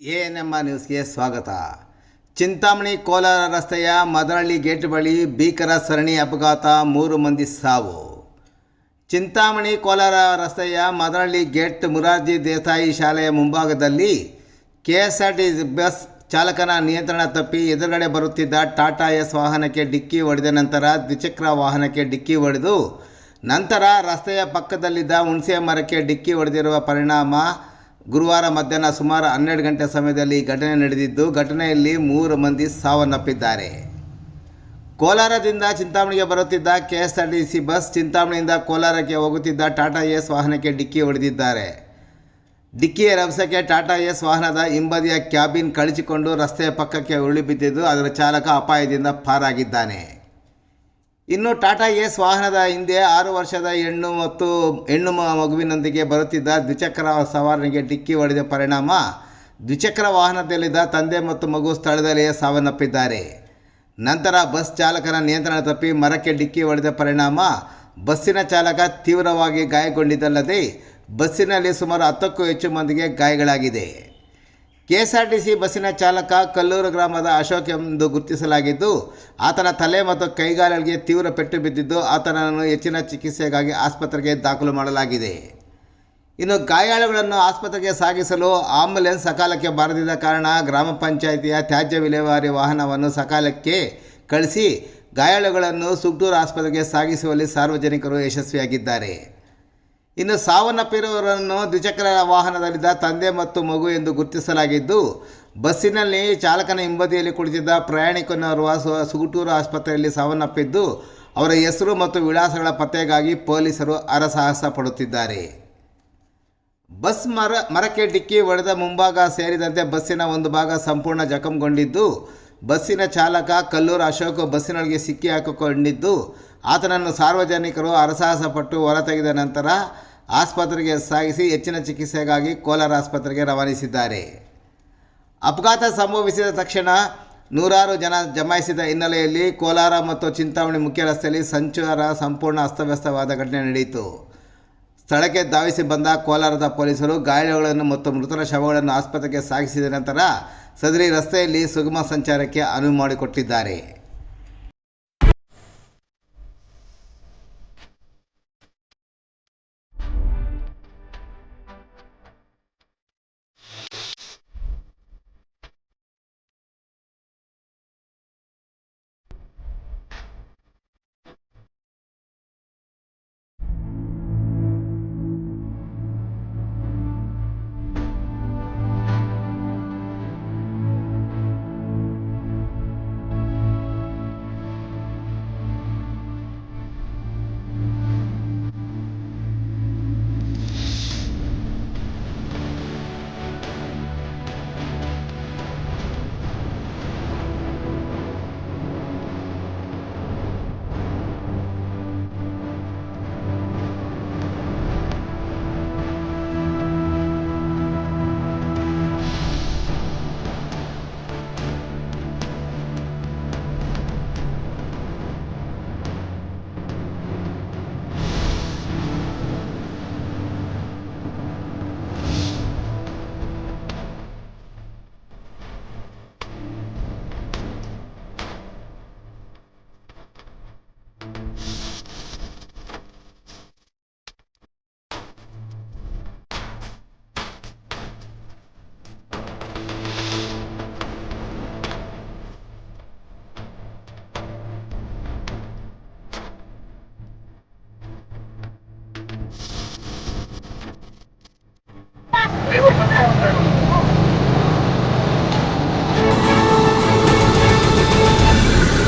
ANM ನ್ಯೂಸ್ಗೆ ಸ್ವಾಗತ. ಚಿಂತಾಮಣಿ ಕೋಲಾರ ರಸ್ತೆಯ ಮದರಳ್ಳಿ ಗೇಟ್ ಬಳಿ ಭೀಕರ ಸರಣಿ ಅಪಘಾತ ಮೂರು ಮಂದಿ ಸಾವು. ಚಿಂತಾಮಣಿ ಕೋಲಾರ ರಸ್ತೆಯ ಮದರಳ್ಳಿ ಗೇಟ್ ಮುರಾರ್ಜಿ ದೇಸಾಯಿ ಶಾಲೆಯ ಮುಂಭಾಗದಲ್ಲಿ K S R T bus ಚಾಲಕನ ನಿಯಂತ್ರಣ ತಪ್ಪಿ ಎದುರುಗಡೆ ಬರುತ್ತಿದ್ದ ಟಾಟಾ ಎಸ್ ವಾಹನಕ್ಕೆ ಡಿಕ್ಕಿ ಹೊಡೆದ ನಂತರ ದ್ವಿಚಕ್ರ ವಾಹನಕ್ಕೆ ಡಿಕ್ಕಿ ಹೊಡೆದು ನಂತರ ರಸ್ತೆಯ ಪಕ್ಕದಲ್ಲಿದ್ದ ಹುಣಸೆ ಮರಕ್ಕೆ ಡಿಕ್ಕಿ ಹೊಡೆದಿರುವ ಪರಿಣಾಮ ಗುರುವಾರ ಮಧ್ಯಾಹ್ನ ಸುಮಾರು ಹನ್ನೆರಡು ಗಂಟೆ ಸಮಯದಲ್ಲಿ ಘಟನೆ ನಡೆದಿದ್ದು, ಘಟನೆಯಲ್ಲಿ ಮೂರು ಮಂದಿ ಸಾವನ್ನಪ್ಪಿದ್ದಾರೆ. ಕೋಲಾರದಿಂದ ಚಿಂತಾಮಣಿಗೆ ಬರುತ್ತಿದ್ದ K S R T C bus ಚಿಂತಾಮಣಿಯಿಂದ ಕೋಲಾರಕ್ಕೆ ಹೋಗುತ್ತಿದ್ದ ಟಾಟಾ ಎಸ್ ವಾಹನಕ್ಕೆ ಡಿಕ್ಕಿ ಹೊಡೆದಿದ್ದಾರೆ. ಡಿಕ್ಕಿಯ ರಭಸಕ್ಕೆ ಟಾಟಾ ಎಸ್ ವಾಹನದ ಹಿಂಬದಿಯ ಕ್ಯಾಬಿನ್ ಕಳಚಿಕೊಂಡು ರಸ್ತೆಯ ಪಕ್ಕಕ್ಕೆ ಉರುಳಿ ಬಿದ್ದಿದ್ದು, ಅದರ ಚಾಲಕ ಅಪಾಯದಿಂದ ಪಾರಾಗಿದ್ದಾನೆ. ಇನ್ನು ಟಾಟಾ ಎಸ್ ವಾಹನದ ಹಿಂದೆ ಆರು ವರ್ಷದ ಹೆಣ್ಣು ಮತ್ತು ಹೆಣ್ಣು ಮಗುವಿನೊಂದಿಗೆ ಬರುತ್ತಿದ್ದ ದ್ವಿಚಕ್ರ ಸವಾರನಿಗೆ ಡಿಕ್ಕಿ ಹೊಡೆದ ಪರಿಣಾಮ. ದ್ವಿಚಕ್ರ ವಾಹನದಲ್ಲಿದ್ದ ತಂದೆ ಮತ್ತು ಮಗು ಸ್ಥಳದಲ್ಲಿಯೇ ಸಾವನ್ನಪ್ಪಿದ್ದಾರೆ. ನಂತರ ಬಸ್ ಚಾಲಕನ ನಿಯಂತ್ರಣ ತಪ್ಪಿ ಮರಕ್ಕೆ ಡಿಕ್ಕಿ ಹೊಡೆದ ಪರಿಣಾಮ. ಬಸ್ಸಿನ ಚಾಲಕ ತೀವ್ರವಾಗಿ ಗಾಯಗೊಂಡಿದ್ದಲ್ಲದೆ ಬಸ್ಸಿನಲ್ಲಿ ಸುಮಾರು ಹತ್ತಕ್ಕೂ ಹೆಚ್ಚು ಮಂದಿಗೆ ಗಾಯಗಳಾಗಿದೆ. ಕೆಎಸ್ಆರ್ಟಿಸಿ ಬಸ್ಸಿನ ಚಾಲಕ ಕಲ್ಲೂರು ಗ್ರಾಮದ ಅಶೋಕ್ ಎಂದು ಗುರುತಿಸಲಾಗಿದ್ದು, ಆತನ ತಲೆ ಮತ್ತು ಕೈಗಾಲಗಳಿಗೆ ತೀವ್ರ ಪೆಟ್ಟು ಬಿದ್ದಿದ್ದು, ಆತನನ್ನು ಹೆಚ್ಚಿನ ಚಿಕಿತ್ಸೆಗಾಗಿ ಆಸ್ಪತ್ರೆಗೆ ದಾಖಲು ಮಾಡಲಾಗಿದೆ. ಇನ್ನು ಗಾಯಾಳುಗಳನ್ನು ಆಸ್ಪತ್ರೆಗೆ ಸಾಗಿಸಲು ಆಂಬುಲೆನ್ಸ್ ಸಕಾಲಕ್ಕೆ ಬಾರದಿದ್ದ ಕಾರಣ ಗ್ರಾಮ ಪಂಚಾಯಿತಿಯ ತ್ಯಾಜ್ಯ ವಿಲೇವಾರಿ ವಾಹನವನ್ನು ಸಕಾಲಕ್ಕೆ ಕಳಿಸಿ ಗಾಯಾಳುಗಳನ್ನು ಸುಗ್ಡೂರು ಆಸ್ಪತ್ರೆಗೆ ಸಾಗಿಸುವಲ್ಲಿ ಸಾರ್ವಜನಿಕರು ಯಶಸ್ವಿಯಾಗಿದ್ದಾರೆ. ಇನ್ನು ಸಾವನ್ನಪ್ಪಿರುವವರನ್ನು ದ್ವಿಚಕ್ರ ವಾಹನದಲ್ಲಿದ್ದ ತಂದೆ ಮತ್ತು ಮಗು ಎಂದು ಗುರುತಿಸಲಾಗಿದ್ದು, ಬಸ್ಸಿನಲ್ಲಿ ಚಾಲಕನ ಹಿಂಬದಿಯಲ್ಲಿ ಕುಳಿತಿದ್ದ ಪ್ರಯಾಣಿಕನೋರ್ವ ಸುಗುಟೂರು ಆಸ್ಪತ್ರೆಯಲ್ಲಿ ಸಾವನ್ನಪ್ಪಿದ್ದು, ಅವರ ಹೆಸರು ಮತ್ತು ವಿಳಾಸಗಳ ಪತ್ತೆಗಾಗಿ ಪೊಲೀಸರು ಹರಸಾಹಸ ಪಡುತ್ತಿದ್ದಾರೆ. ಬಸ್ ಮರ, ಮರಕ್ಕೆ ಡಿಕ್ಕಿ ಹೊಡೆದ ಮುಂಭಾಗ ಸೇರಿದಂತೆ ಬಸ್ಸಿನ ಒಂದು ಭಾಗ ಸಂಪೂರ್ಣ ಜಖಂಗೊಂಡಿದ್ದು, ಬಸ್ಸಿನ ಚಾಲಕ ಕಲ್ಲೂರು ಅಶೋಕ್ ಬಸ್ಸಿನೊಳಗೆ ಸಿಕ್ಕಿ ಹಾಕಿಕೊಂಡಿದ್ದು, ಆತನನ್ನು ಸಾರ್ವಜನಿಕರು ಹರಸಾಹಸ ಪಟ್ಟು ಹೊರತೆಗೆದ ನಂತರ ಆಸ್ಪತ್ರೆಗೆ ಸಾಗಿಸಿ ಹೆಚ್ಚಿನ ಚಿಕಿತ್ಸೆಗಾಗಿ ಕೋಲಾರ ಆಸ್ಪತ್ರೆಗೆ ರವಾನಿಸಿದ್ದಾರೆ. ಅಪಘಾತ ಸಂಭವಿಸಿದ ತಕ್ಷಣ ನೂರಾರು ಜನ ಜಮಾಯಿಸಿದ ಹಿನ್ನೆಲೆಯಲ್ಲಿ ಕೋಲಾರ ಮತ್ತು ಚಿಂತಾಮಣಿ ಮುಖ್ಯ ರಸ್ತೆಯಲ್ಲಿ ಸಂಚಾರ ಸಂಪೂರ್ಣ ಅಸ್ತವ್ಯಸ್ತವಾದ ಘಟನೆ ನಡೆಯಿತು. ಸ್ಥಳಕ್ಕೆ ಧಾವಿಸಿ ಬಂದ ಕೋಲಾರದ ಪೊಲೀಸರು ಗಾಯಾಳುಗಳನ್ನು ಮತ್ತು ಮೃತರ ಶವಗಳನ್ನು ಆಸ್ಪತ್ರೆಗೆ ಸಾಗಿಸಿದ ನಂತರ ಸದರಿ ರಸ್ತೆಯಲ್ಲಿ ಸುಗಮ ಸಂಚಾರಕ್ಕೆ ಅನುವು ಮಾಡಿಕೊಟ್ಟಿದ್ದಾರೆ.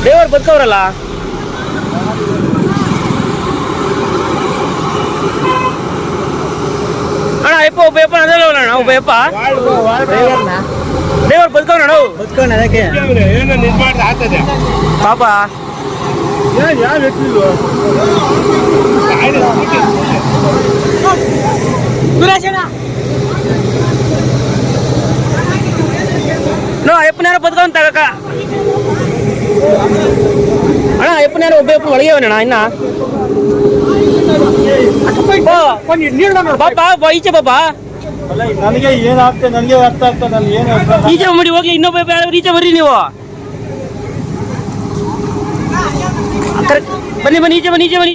ದೇವರು ಬದುಕವ್ರಲ್ಲ? ಅಣ್ಣ ಅಯ್ಯಪ್ಪ ಒಬ್ಬ ಯಪ್ಪ ಅದಲ್ಲ ಅಣ್ಣ ಒಬ್ಬ ಯಪ್ಪ ದೇವ್ರು ಬದುಕವ್ರ ಅಣ್ಣ ಬದುಕೊಂಡು ಅದಕ್ಕೆ. ಏನೋ ಯಾವ ವ್ಯಕ್ತಿ ಪಾಪ ಯಾರು ಅಯ್ಯಪ್ಪನ ತಗಕ. ಅಣ್ಣ ಎಪ್ಪನೇನು ಒಬ್ಬ ಯಪ್ಪ ಒಳಗೆ ಅವನಣ್ಣ ಇನ್ನ. ಪಾಪ ಬಾ, ಈಚೆ ಬಾಬಾ ನನಗೆ ಏನಾಗ್ತದೆ ನನಗೆ ಅರ್ಥ ಆಗ್ತದೆ ನಾನು ಏನು ಈಚೆ ಮಾಡಿ ಹೋಗ್ಲಿ ಇನ್ನೊಬ್ಬ ಈಚೆ ಬರ್ರಿ ನೀವು. ಬನ್ನಿ ಬನ್ನಿ ಈಚೆ ಬನ್ನಿ ಈಚೆ ಬನ್ನಿ.